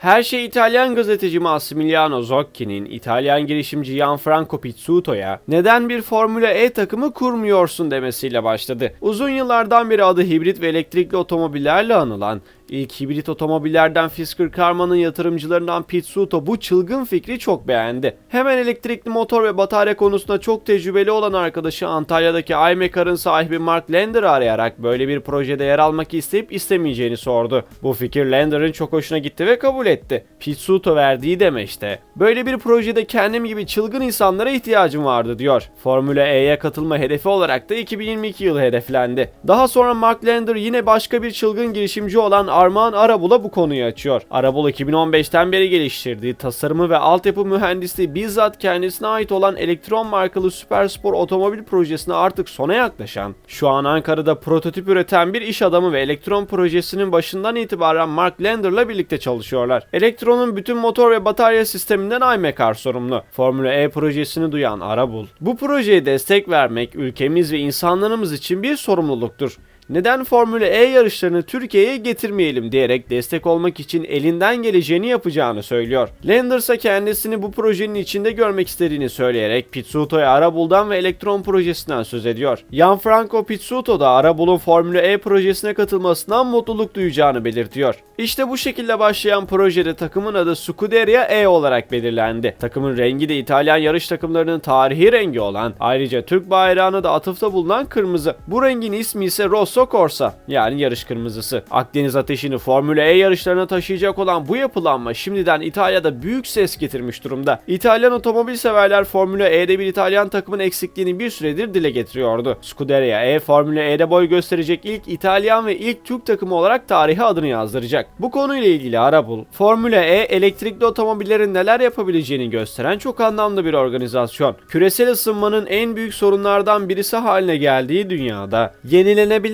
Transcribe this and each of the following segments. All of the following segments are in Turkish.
Her şey İtalyan gazeteci Massimiliano Zocchi'nin İtalyan girişimci Gianfranco Pizzuto'ya neden bir Formula E takımı kurmuyorsun demesiyle başladı. Uzun yıllardan beri adı hibrit ve elektrikli otomobillerle anılan İlk hibrit otomobillerden Fisker Karma'nın yatırımcılarından Pizzuto bu çılgın fikri çok beğendi. Hemen elektrikli motor ve batarya konusunda çok tecrübeli olan arkadaşı Antalya'daki iMecar'ın sahibi Mark Lander'ı arayarak böyle bir projede yer almak isteyip istemeyeceğini sordu. Bu fikir Lander'ın çok hoşuna gitti ve kabul etti. Pizzuto verdiği demeçte. Böyle bir projede kendim gibi çılgın insanlara ihtiyacım vardı diyor. Formula E'ye katılma hedefi olarak da 2022 yılı hedeflendi. Daha sonra Mark Lander yine başka bir çılgın girişimci olan Armağan Arabul'a bu konuyu açıyor. Arabul 2015'ten beri geliştirdiği tasarımı ve altyapı mühendisliği bizzat kendisine ait olan elektron markalı süperspor otomobil projesine artık sona yaklaşan, şu an Ankara'da prototip üreten bir iş adamı ve elektron projesinin başından itibaren Mark Lander'la birlikte çalışıyorlar. Elektronun bütün motor ve batarya sisteminden iMecar sorumlu. Formula E projesini duyan Arabul, bu projeye destek vermek ülkemiz ve insanlarımız için bir sorumluluktur. Neden Formula E yarışlarını Türkiye'ye getirmeyelim diyerek destek olmak için elinden geleceğini yapacağını söylüyor. Lander ise kendisini bu projenin içinde görmek istediğini söyleyerek Pizzuto'ya Arabul'dan ve Elektron projesinden söz ediyor. Gianfranco Pizzuto da Arabul'un Formula E projesine katılmasından mutluluk duyacağını belirtiyor. İşte bu şekilde başlayan projede takımın adı Scuderia E olarak belirlendi. Takımın rengi de İtalyan yarış takımlarının tarihi rengi olan, ayrıca Türk bayrağına da atıfta bulunan kırmızı. Bu rengin ismi ise Rosso Corsa yani yarış kırmızısı. Akdeniz ateşini Formula E yarışlarına taşıyacak olan bu yapılanma şimdiden İtalya'da büyük ses getirmiş durumda. İtalyan otomobil severler Formula E'de bir İtalyan takımın eksikliğini bir süredir dile getiriyordu. Scuderia E Formula E'de boy gösterecek ilk İtalyan ve ilk Türk takımı olarak tarihe adını yazdıracak. Bu konuyla ilgili Arabul, Formula E elektrikli otomobillerin neler yapabileceğini gösteren çok anlamlı bir organizasyon. Küresel ısınmanın en büyük sorunlardan birisi haline geldiği dünyada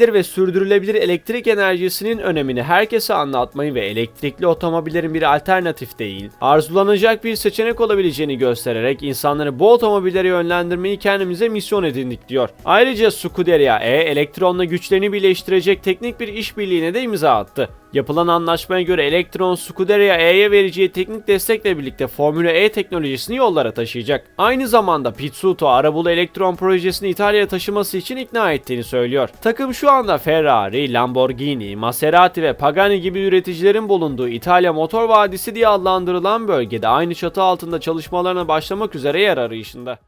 yenilenebilir ve sürdürülebilir elektrik enerjisinin önemini herkese anlatmayı ve elektrikli otomobillerin bir alternatif değil, arzulanacak bir seçenek olabileceğini göstererek insanları bu otomobillere yönlendirmeyi kendimize misyon edindik diyor. Ayrıca Scuderia E elektronla güçlerini birleştirecek teknik bir işbirliğine de imza attı. Yapılan anlaşmaya göre Elektron Scuderia E'ye vereceği teknik destekle birlikte Formula E teknolojisini yollara taşıyacak. Aynı zamanda Pizzuto Arabulu Elektron projesini İtalya'ya taşıması için ikna ettiğini söylüyor. Takım şu anda Ferrari, Lamborghini, Maserati ve Pagani gibi üreticilerin bulunduğu İtalya Motor Vadisi diye adlandırılan bölgede aynı çatı altında çalışmalarına başlamak üzere yer arayışında.